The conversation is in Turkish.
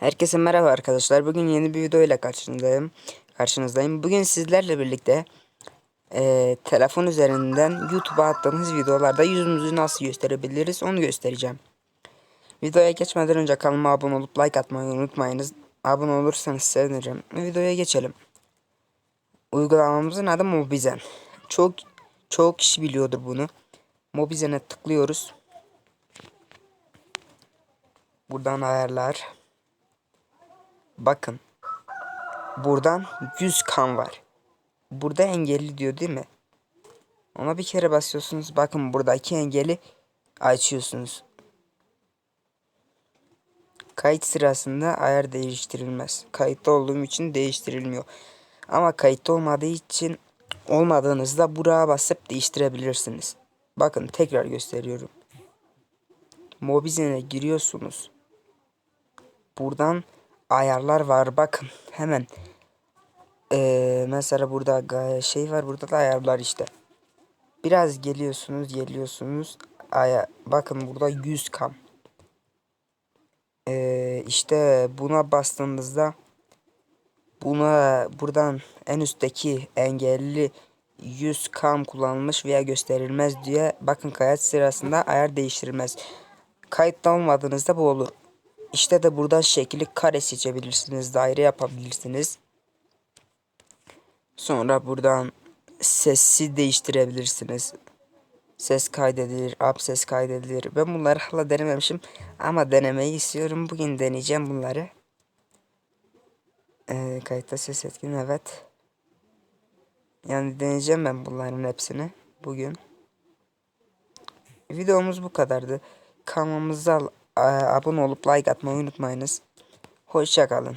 Herkese merhaba arkadaşlar. Bugün yeni bir video ile karşınızdayım. Karşınızdayım. Bugün sizlerle birlikte eee, telefon üzerinden YouTube'a attığımız videolarda yüzümüzü nasıl gösterebiliriz onu göstereceğim. Videoya geçmeden önce kanalıma abone olup like atmayı unutmayınız. Abone olursanız sevinirim. Videoya geçelim. Uygulamamızın adı Mobizen. Çok çok kişi biliyordur bunu. Mobizen'e tıklıyoruz. Buradan ayarlar. Bakın. Buradan 100 kan var. Burada engelli diyor değil mi? Ona bir kere basıyorsunuz. Bakın buradaki engeli açıyorsunuz. Kayıt sırasında ayar değiştirilmez. Kayıtta olduğum için değiştirilmiyor. Ama kayıtta olmadığı için olmadığınızda buraya basıp değiştirebilirsiniz. Bakın tekrar gösteriyorum. Mobizen'e giriyorsunuz. Buradan ayarlar var bakın hemen. Ee, mesela burada şey var burada da ayarlar işte. Biraz geliyorsunuz geliyorsunuz. Aya bakın burada 100 kam. Ee, işte buna bastığınızda buna buradan en üstteki engelli 100 kam kullanılmış veya gösterilmez diye bakın kayıt sırasında ayar değiştirilmez. Kayıtta olmadığınızda bu olur. İşte de burada şekli kare seçebilirsiniz. Daire yapabilirsiniz. Sonra buradan sesi değiştirebilirsiniz. Ses kaydedilir, app ses kaydedilir. Ben bunları hala denememişim ama denemeyi istiyorum. Bugün deneyeceğim bunları. Ee, kayıtta ses etkin evet. Yani deneyeceğim ben bunların hepsini bugün. Videomuz bu kadardı. Kanalımıza abone olup like atmayı unutmayınız. Hoşçakalın.